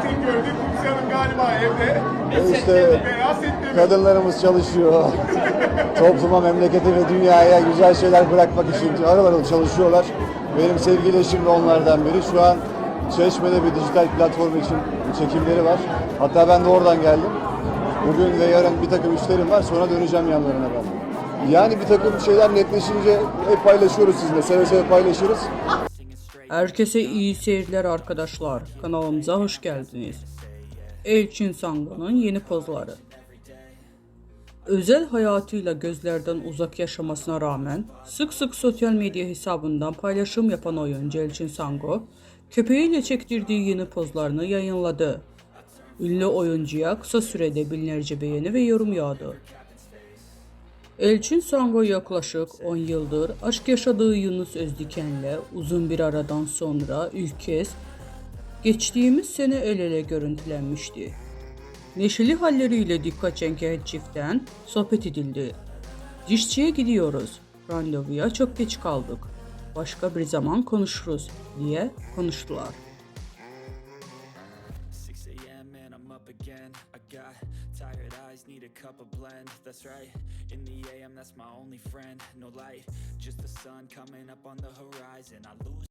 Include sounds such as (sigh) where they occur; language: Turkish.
tek gördük. Buse Hanım galiba evde. İşte Beyaz sette mi? kadınlarımız çalışıyor. (laughs) Topluma, memlekete ve dünyaya güzel şeyler bırakmak için harıl çalışıyorlar. Benim sevgili eşim de onlardan biri. Şu an Çeşme'de bir dijital platform için çekimleri var. Hatta ben de oradan geldim. Bugün ve yarın bir takım işlerim var. Sonra döneceğim yanlarına ben. Yani bir takım şeyler netleşince hep paylaşıyoruz sizinle. Seve seve paylaşırız. Herkese iyi seyirler arkadaşlar. Kanalımıza hoş geldiniz. Elçin Sango'nun yeni pozları. Özel hayatıyla gözlerden uzak yaşamasına rağmen sık sık sosyal medya hesabından paylaşım yapan oyuncu Elçin Sango, köpeğiyle çektirdiği yeni pozlarını yayınladı. Ünlü oyuncuya kısa sürede binlerce beğeni ve yorum yağdı. Elçin Sango yaklaşık 10 yıldır aşk yaşadığı Yunus Özdiken'le uzun bir aradan sonra ilk kez geçtiğimiz sene el ele görüntülenmişti. Neşeli halleriyle dikkat çeken çiftten sohbet edildi. Dişçiye gidiyoruz. Randevuya çok geç kaldık. Başka bir zaman konuşuruz diye konuştular. 6 a.m. and I'm up again. I got tired eyes, need a cup of blend. That's right. In the that's my only friend. No light, just the sun coming up on the horizon. I lose.